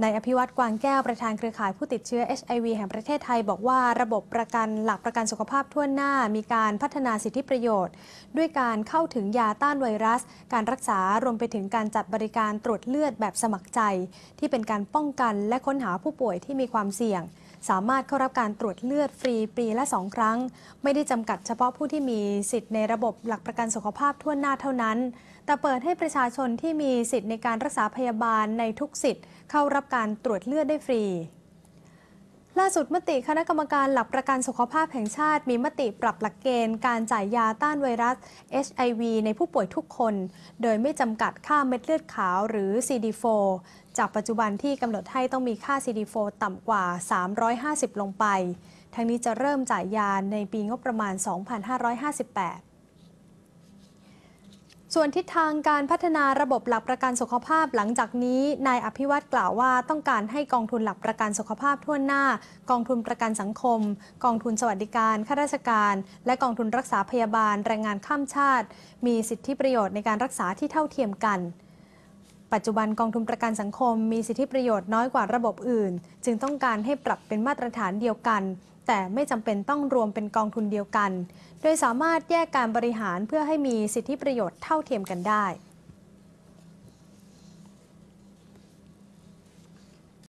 นายอภิวัตกวางแก้วประธานเครือข่ายผู้ติดเชื้อ HIV แห่งประเทศไทยบอกว่าระบบประกันหลักประกันสุขภาพทั่วหน้า มีการพัฒนาสิทธิประโยชน์ ด้วยการเข้าถึงยาต้านไวรัส การรักษารวมไปถึงการจัดบริการตรวจเลือดแบบสมัครใจ ที่เป็นการป้องกันและค้นหาผู้ป่วยที่มีความเสี่ยง สามารถเข้ารับการตรวจเลือดฟรีปีละสองครั้ง ไม่ได้จำกัดเฉพาะผู้ที่มีสิทธิ์ในระบบหลักประกันสุขภาพทั่วหน้าเท่านั้น แต่เปิดให้ประชาชนที่มีสิทธิ์ในการรักษาพยาบาลในทุกสิทธิ์ เข้ารับการตรวจเลือดได้ฟรี ล่าสุดมติคณะกรรมการหลักประกันสุขภาพแห่งชาติ มีมติปรับหลักเกณฑ์การจ่ายยาต้านไวรัส HIV ในผู้ป่วยทุกคน โดยไม่จำกัดค่าเม็ดเลือดขาวหรือ CD4 จากปัจจุบันที่กำหนดให้ต้องมีค่า CD4 ต่ำกว่า 350 ลงไป ทั้งนี้จะเริ่มจ่ายยาในปีงบประมาณ 2558 ส่วนทิศทางการพัฒนาระบบหลักประกันสุขภาพหลังจากนี้ นายอภิวัตรกล่าวว่าต้องการให้กองทุนหลักประกันสุขภาพทั่วหน้า กองทุนประกันสังคม กองทุนสวัสดิการข้าราชการ และกองทุนรักษาพยาบาลแรงงานข้ามชาติ มีสิทธิประโยชน์ในการรักษาที่เท่าเทียมกัน ปัจจุบันกองทุนประกันสังคมมีสิทธิประโยชน์น้อยกว่าระบบอื่น จึงต้องการให้ปรับเป็นมาตรฐานเดียวกัน แต่ไม่จำเป็นต้องรวมเป็นกองทุนเดียวกัน โดยสามารถแยกการบริหารเพื่อให้มีสิทธิประโยชน์เท่าเทียมกันได้